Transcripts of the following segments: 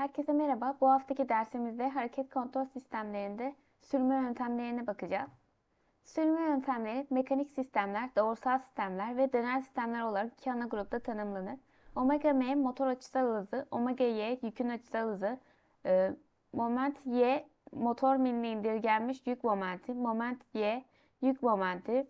Herkese merhaba. Bu haftaki dersimizde hareket kontrol sistemlerinde sürme yöntemlerine bakacağız. Sürme yöntemleri mekanik sistemler, doğrusal sistemler ve döner sistemler olarak iki ana grupta tanımlanır. Omega M motor açısal hızı, omega Y yükün açısal hızı, e, moment Y motor miline indirgenmiş yük momenti, moment Y yük momenti,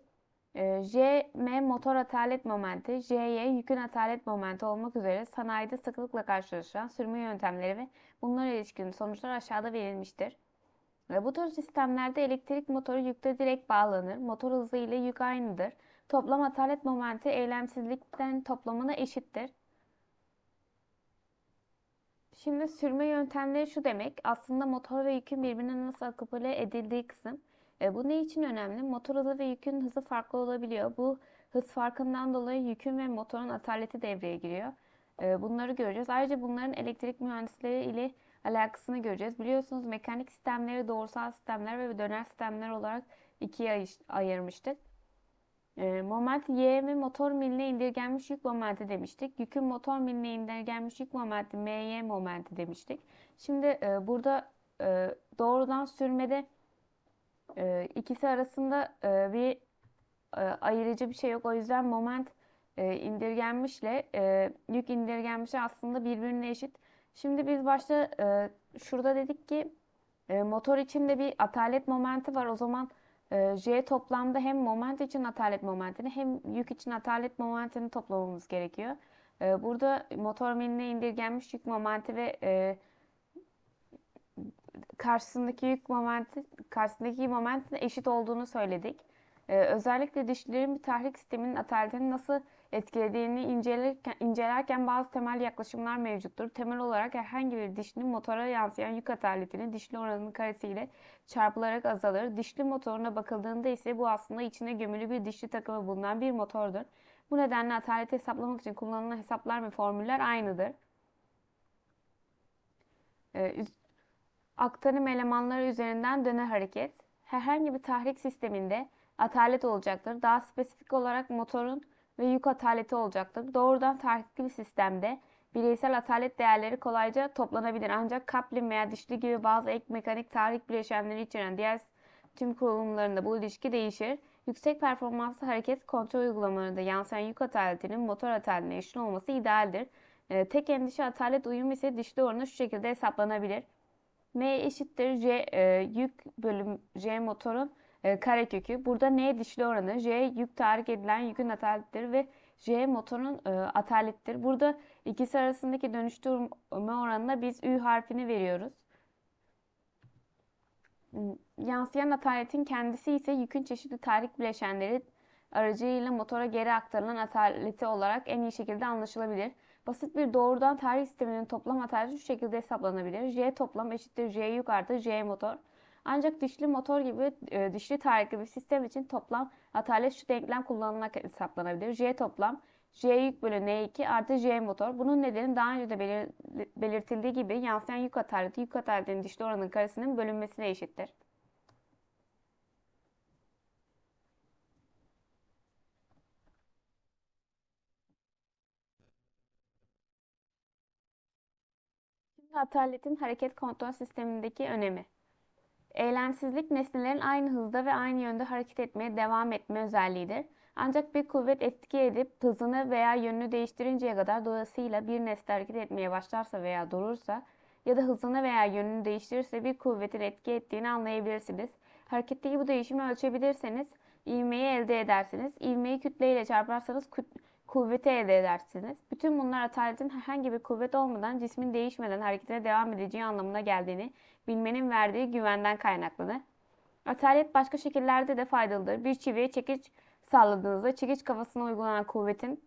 JM motor atalet momenti, JY yükün atalet momenti olmak üzere sanayide sıklıkla karşılaşılan sürme yöntemleri ve bunlara ilişkin sonuçlar aşağıda verilmiştir. Ve bu tür sistemlerde elektrik motoru yükte direkt bağlanır. Motor hızı ile yük aynıdır. Toplam atalet momenti eylemsizlikten toplamına eşittir. Şimdi sürme yöntemleri şu demek. Aslında motor ve yükün birbirine nasıl akopile edildiği kısım. E, bu ne için önemli? Motor hızı ve yükün hızı farklı olabiliyor. Bu hız farkından dolayı yükün ve motorun ataleti devreye giriyor. E, bunları göreceğiz. Ayrıca bunların elektrik mühendisleri ile alakasını göreceğiz. Biliyorsunuz mekanik sistemleri doğrusal sistemler ve döner sistemler olarak ikiye ayırmıştık. E, moment Y ve motor miline indirgenmiş yük momenti demiştik. Yükün motor miline indirgenmiş yük momenti MY momenti demiştik. Şimdi e, burada e, doğrudan sürmede e, ikisi arasında e, bir e, ayırıcı bir şey yok. O yüzden moment e, indirgenmişle e, yük indirgenmiş aslında birbirine eşit. Şimdi biz başta e, şurada dedik ki e, motor içinde bir atalet momenti var. O zaman e, J toplamda hem moment için atalet momentini hem yük için atalet momentini toplamamız gerekiyor. E, burada motor miline indirgenmiş yük momenti ve e, karşısındaki yük momenti, karşısındaki momentin eşit olduğunu söyledik. Ee, özellikle dişlilerin bir tahrik sisteminin ataletini nasıl etkilediğini incelerken, incelerken bazı temel yaklaşımlar mevcuttur. Temel olarak herhangi bir dişlinin motora yansıyan yük ataletini dişli oranının karesiyle çarpılarak azalır. Dişli motoruna bakıldığında ise bu aslında içine gömülü bir dişli takımı bulunan bir motordur. Bu nedenle ataleti hesaplamak için kullanılan hesaplar ve formüller aynıdır. Ee, aktarım elemanları üzerinden döner hareket. Herhangi bir tahrik sisteminde atalet olacaktır. Daha spesifik olarak motorun ve yük ataleti olacaktır. Doğrudan tahrikli bir sistemde bireysel atalet değerleri kolayca toplanabilir. Ancak kaplin veya dişli gibi bazı ek mekanik tahrik bileşenleri içeren diğer tüm kurulumlarında bu ilişki değişir. Yüksek performanslı hareket kontrol uygulamalarında yansıyan yük ataletinin motor ataletine eşit olması idealdir. Ee, tek endişe atalet uyumu ise dişli oranı şu şekilde hesaplanabilir. M eşittir J e, yük bölüm J motorun e, karekökü. Burada N dişli oranı, J yük tahrik edilen yükün ataletidir ve J motorun e, atalettir. Burada ikisi arasındaki dönüştürme oranına biz Ü harfini veriyoruz. Yansıyan ataletin kendisi ise yükün çeşitli tahrik bileşenleri aracılığıyla motora geri aktarılan ataleti olarak en iyi şekilde anlaşılabilir. Basit bir doğrudan tarih sisteminin toplam atarcı şu şekilde hesaplanabilir. J toplam eşittir J yük artı J motor. Ancak dişli motor gibi e, dişli tarihli bir sistem için toplam atalet şu denklem kullanılarak hesaplanabilir. J toplam J yük bölü N2 artı J motor. Bunun nedeni daha önce de belir, belirtildiği gibi yansıyan yük ataleti yük ataletinin dişli oranın karesinin bölünmesine eşittir. Ataletin hareket kontrol sistemindeki önemi. Eylemsizlik nesnelerin aynı hızda ve aynı yönde hareket etmeye devam etme özelliğidir. Ancak bir kuvvet etki edip hızını veya yönünü değiştirinceye kadar dolayısıyla bir nesne hareket etmeye başlarsa veya durursa ya da hızını veya yönünü değiştirirse bir kuvvetin etki ettiğini anlayabilirsiniz. Hareketteki bu değişimi ölçebilirseniz ivmeyi elde edersiniz. İvmeyi kütleyle çarparsanız kuvveti elde edersiniz. Bütün bunlar ataletin herhangi bir kuvvet olmadan cismin değişmeden hareketine devam edeceği anlamına geldiğini bilmenin verdiği güvenden kaynaklıdır. Atalet başka şekillerde de faydalıdır. Bir çiviye çekiç salladığınızda çekiç kafasına uygulanan kuvvetin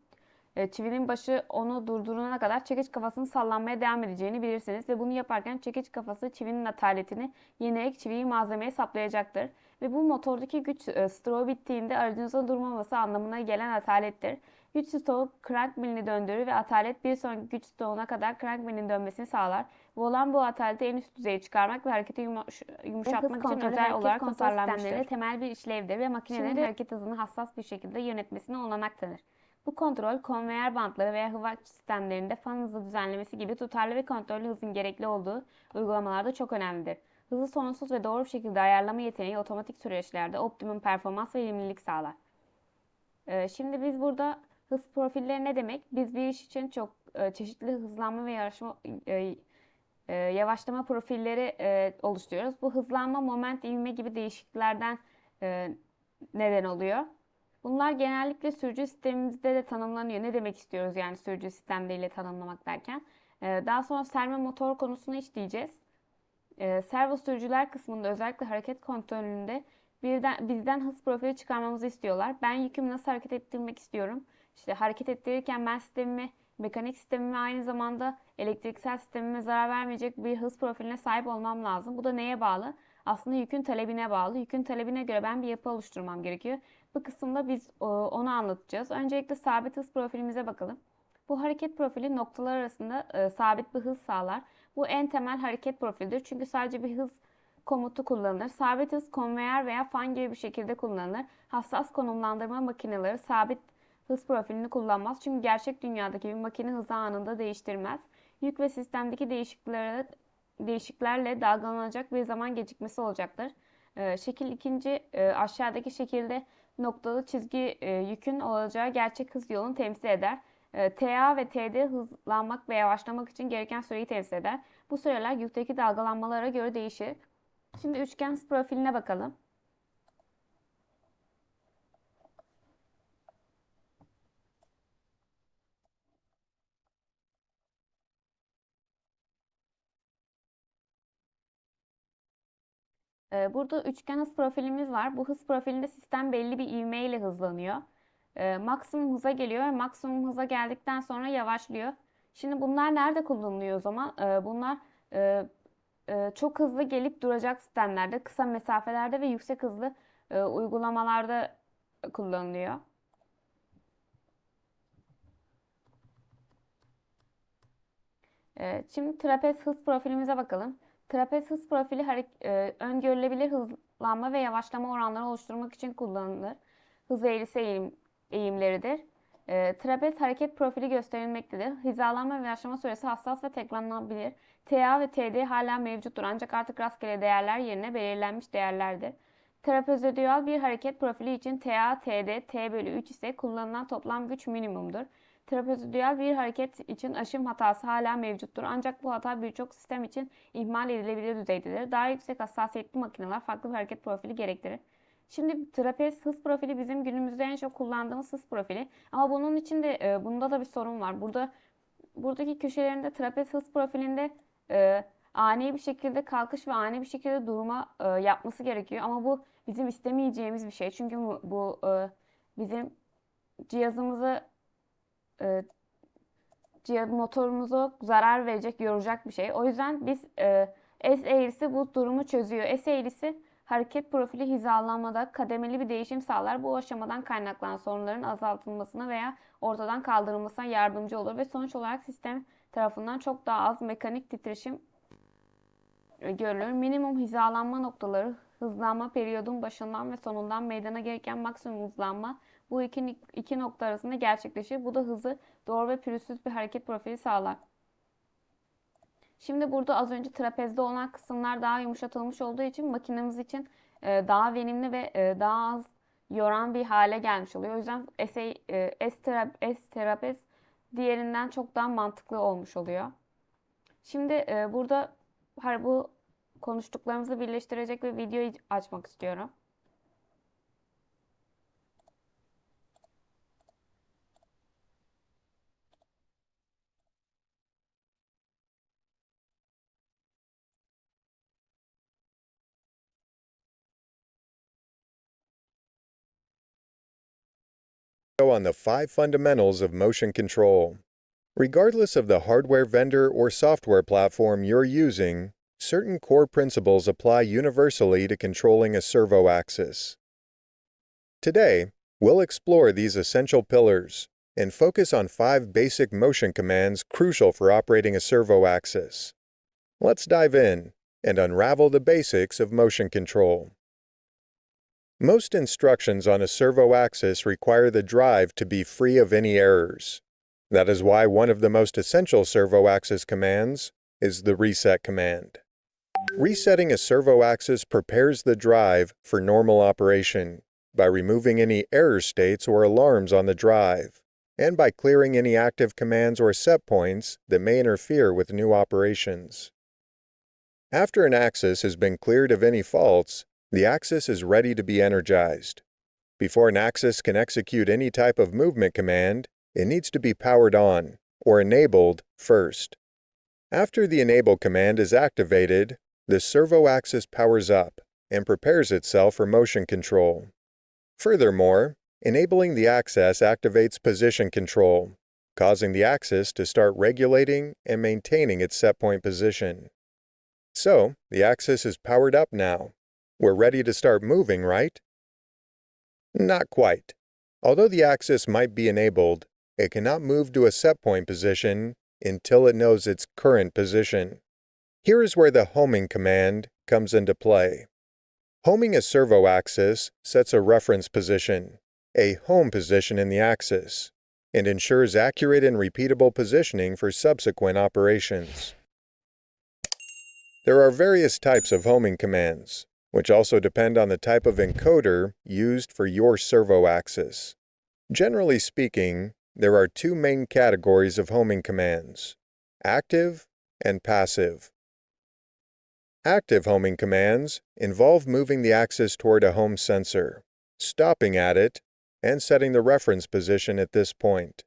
e, çivinin başı onu durdurana kadar çekiç kafasının sallanmaya devam edeceğini bilirsiniz ve bunu yaparken çekiç kafası çivinin ataletini yenerek çiviyi malzemeye saplayacaktır. Ve bu motordaki güç e, stroğu bittiğinde aracınızın durmaması anlamına gelen atalettir. Güç stoğu crank milini döndürür ve atalet bir sonraki güç stoğuna kadar crank milinin dönmesini sağlar. Volan bu ataleti en üst düzeye çıkarmak ve hareketi yumuş yumuşatmak için özel olarak tasarlanmıştır. temel bir işlevdir ve makinelerin Şimdi, hareket hızını hassas bir şekilde yönetmesine olanak tanır. Bu kontrol konveyer bantları veya hıvaç sistemlerinde fan hızı düzenlemesi gibi tutarlı ve kontrollü hızın gerekli olduğu uygulamalarda çok önemlidir. Hızı sonsuz ve doğru bir şekilde ayarlama yeteneği otomatik süreçlerde optimum performans ve verimlilik sağlar. Ee, Şimdi biz burada hız profilleri ne demek? Biz bir iş için çok e, çeşitli hızlanma ve yarışma, e, e, yavaşlama profilleri oluşturuyoruz. Bu hızlanma, moment, ivme gibi değişikliklerden neden oluyor. Bunlar genellikle sürücü sistemimizde de tanımlanıyor. Ne demek istiyoruz yani sürücü sistemleriyle tanımlamak derken? Daha sonra servo motor konusunu işleyeceğiz. E, servo sürücüler kısmında özellikle hareket kontrolünde birden, bizden hız profili çıkarmamızı istiyorlar. Ben yükümü nasıl hareket ettirmek istiyorum? İşte hareket ettirirken ben sistemimi, mekanik sistemime aynı zamanda elektriksel sistemime zarar vermeyecek bir hız profiline sahip olmam lazım. Bu da neye bağlı? Aslında yükün talebine bağlı. Yükün talebine göre ben bir yapı oluşturmam gerekiyor. Bu kısımda biz e, onu anlatacağız. Öncelikle sabit hız profilimize bakalım. Bu hareket profili noktalar arasında e, sabit bir hız sağlar. Bu en temel hareket profilidir. Çünkü sadece bir hız komutu kullanılır. Sabit hız konveyer veya fan gibi bir şekilde kullanılır. Hassas konumlandırma makineleri sabit hız profilini kullanmaz. Çünkü gerçek dünyadaki bir makine hızı anında değiştirmez. Yük ve sistemdeki değişikliklere, değişiklerle dalgalanacak bir zaman gecikmesi olacaktır. Ee, şekil ikinci e, aşağıdaki şekilde noktalı çizgi e, yükün olacağı gerçek hız yolunu temsil eder. E, TA ve TD hızlanmak ve yavaşlamak için gereken süreyi temsil eder. Bu süreler yükteki dalgalanmalara göre değişir. Şimdi üçgen profiline bakalım. Burada üçgen hız profilimiz var. Bu hız profilinde sistem belli bir ivme ile hızlanıyor. Ee, Maksimum hıza geliyor ve maksimum hıza geldikten sonra yavaşlıyor. Şimdi bunlar nerede kullanılıyor o zaman? Ee, Bunlar e, e, çok hızlı gelip duracak sistemlerde, kısa mesafelerde ve yüksek hızlı e, uygulamalarda kullanılıyor. Şimdi trapez hız profilimize bakalım. Trapez hız profili e, öngörülebilir hızlanma ve yavaşlama oranları oluşturmak için kullanılır. Hız eğrisi eğim, eğimleridir. E, trapez hareket profili gösterilmektedir. Hizalanma ve yavaşlama süresi hassas ve tekrarlanabilir. TA ve TD hala mevcuttur ancak artık rastgele değerler yerine belirlenmiş değerlerdir. Trapezoidal bir hareket profili için TA, TD, T bölü 3 ise kullanılan toplam güç minimumdur. Trapezoidal bir hareket için aşım hatası hala mevcuttur. Ancak bu hata birçok sistem için ihmal edilebilir düzeydedir. Daha yüksek hassasiyetli makineler farklı bir hareket profili gerektirir. Şimdi trapez hız profili bizim günümüzde en çok kullandığımız hız profili. Ama bunun için de e, bunda da bir sorun var. Burada buradaki köşelerinde trapez hız profilinde e, ani bir şekilde kalkış ve ani bir şekilde durma e, yapması gerekiyor. Ama bu bizim istemeyeceğimiz bir şey. Çünkü bu, bu e, bizim cihazımızı e, motorumuza zarar verecek, yoracak bir şey. O yüzden biz e, S eğrisi bu durumu çözüyor. S eğrisi hareket profili hizalanmada kademeli bir değişim sağlar. Bu aşamadan kaynaklanan sorunların azaltılmasına veya ortadan kaldırılmasına yardımcı olur ve sonuç olarak sistem tarafından çok daha az mekanik titreşim e, görülür. Minimum hizalanma noktaları hızlanma periyodun başından ve sonundan meydana gelirken maksimum hızlanma bu iki, iki nokta arasında gerçekleşir. Bu da hızı doğru ve pürüzsüz bir hareket profili sağlar. Şimdi burada az önce trapezde olan kısımlar daha yumuşatılmış olduğu için makinemiz için e, daha verimli ve e, daha az yoran bir hale gelmiş oluyor. O yüzden S, e, diğerinden çok daha mantıklı olmuş oluyor. Şimdi burada bu konuştuklarımızı birleştirecek bir video açmak istiyorum. on the five fundamentals of motion control. Regardless of the hardware vendor or software platform you're using, certain core principles apply universally to controlling a servo axis. Today, we'll explore these essential pillars and focus on five basic motion commands crucial for operating a servo axis. Let's dive in and unravel the basics of motion control. Most instructions on a servo axis require the drive to be free of any errors. That is why one of the most essential servo axis commands is the reset command. Resetting a servo axis prepares the drive for normal operation by removing any error states or alarms on the drive, and by clearing any active commands or set points that may interfere with new operations. After an axis has been cleared of any faults, the axis is ready to be energized. Before an axis can execute any type of movement command, it needs to be powered on, or enabled, first. After the enable command is activated, the servo axis powers up and prepares itself for motion control. Furthermore, enabling the axis activates position control, causing the axis to start regulating and maintaining its set point position. So, the axis is powered up now. We're ready to start moving, right? Not quite. Although the axis might be enabled, it cannot move to a set point position until it knows its current position. Here is where the homing command comes into play. Homing a servo axis sets a reference position, a home position in the axis, and ensures accurate and repeatable positioning for subsequent operations. There are various types of homing commands, which also depend on the type of encoder used for your servo axis. Generally speaking, there are two main categories of homing commands active and passive. Active homing commands involve moving the axis toward a home sensor, stopping at it, and setting the reference position at this point.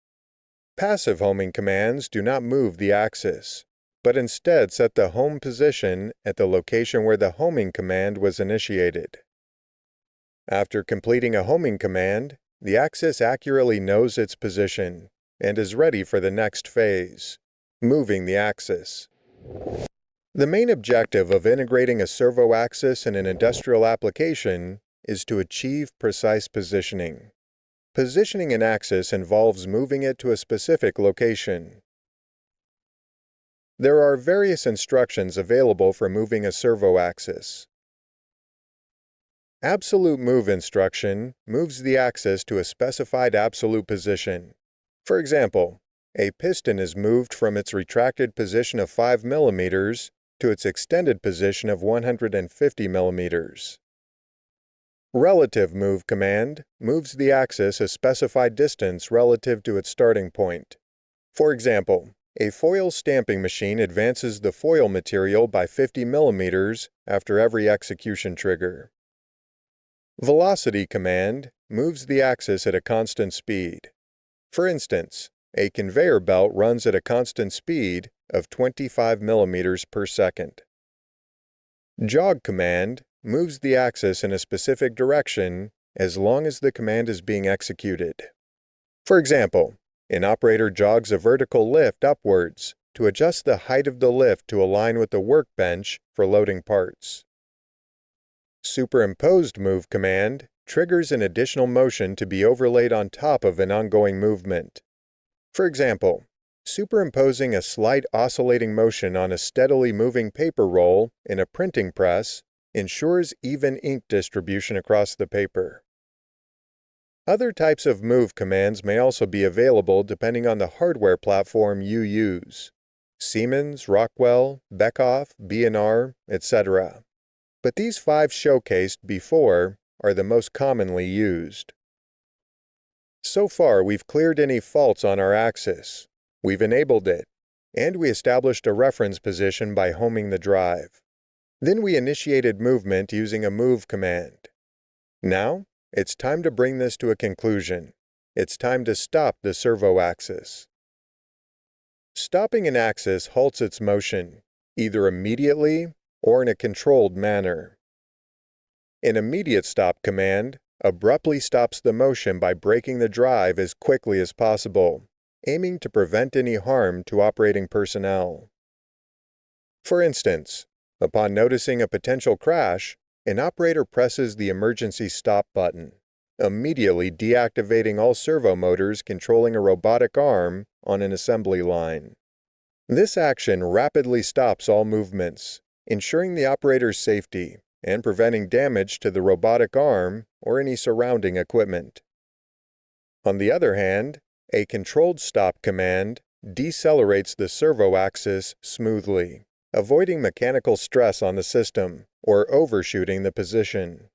Passive homing commands do not move the axis, but instead set the home position at the location where the homing command was initiated. After completing a homing command, the axis accurately knows its position and is ready for the next phase, moving the axis. The main objective of integrating a servo axis in an industrial application is to achieve precise positioning. Positioning an axis involves moving it to a specific location. There are various instructions available for moving a servo axis. Absolute move instruction moves the axis to a specified absolute position. For example, a piston is moved from its retracted position of 5 millimeters to its extended position of 150 millimeters. Relative Move command moves the axis a specified distance relative to its starting point. For example, a foil stamping machine advances the foil material by 50 millimeters after every execution trigger. Velocity command moves the axis at a constant speed. For instance, a conveyor belt runs at a constant speed of 25 millimeters per second. Jog command moves the axis in a specific direction as long as the command is being executed. For example, an operator jogs a vertical lift upwards to adjust the height of the lift to align with the workbench for loading parts. Superimposed move command triggers an additional motion to be overlaid on top of an ongoing movement. For example, superimposing a slight oscillating motion on a steadily moving paper roll in a printing press ensures even ink distribution across the paper. Other types of move commands may also be available depending on the hardware platform you use. Siemens, Rockwell, Beckhoff, B&R, etc. But these five showcased before are the most commonly used. So far, we've cleared any faults on our axis. We've enabled it, and we established a reference position by homing the drive. Then we initiated movement using a move command. Now, it's time to bring this to a conclusion. It's time to stop the servo axis. Stopping an axis halts its motion, either immediately or in a controlled manner. An immediate stop command abruptly stops the motion by breaking the drive as quickly as possible, aiming to prevent any harm to operating personnel. For instance, upon noticing a potential crash, an operator presses the emergency stop button, immediately deactivating all servo motors controlling a robotic arm on an assembly line. This action rapidly stops all movements, ensuring the operator's safety and preventing damage to the robotic arm or any surrounding equipment. On the other hand, a controlled stop command decelerates the servo axis smoothly, avoiding mechanical stress on the system or overshooting the position.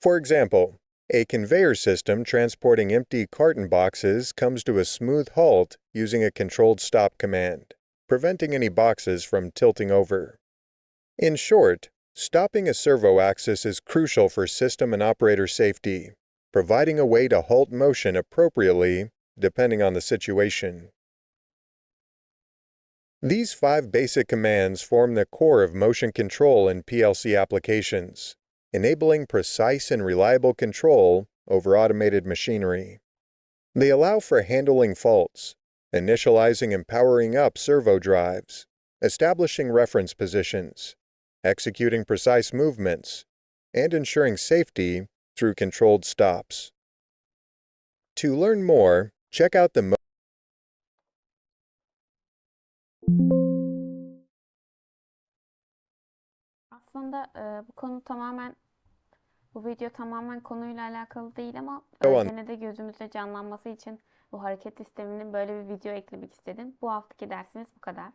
For example, a conveyor system transporting empty carton boxes comes to a smooth halt using a controlled stop command, preventing any boxes from tilting over. In short, stopping a servo axis is crucial for system and operator safety, providing a way to halt motion appropriately depending on the situation. These five basic commands form the core of motion control in PLC applications, enabling precise and reliable control over automated machinery. They allow for handling faults, initializing and powering up servo drives, establishing reference positions, executing precise movements, and ensuring safety through controlled stops. To learn more, check out the Aslında e, bu konu tamamen bu video tamamen konuyla alakalı değil ama Go on. gene de gözümüzde canlanması için bu hareket sisteminin böyle bir video eklemek istedim. Bu haftaki dersimiz bu kadar.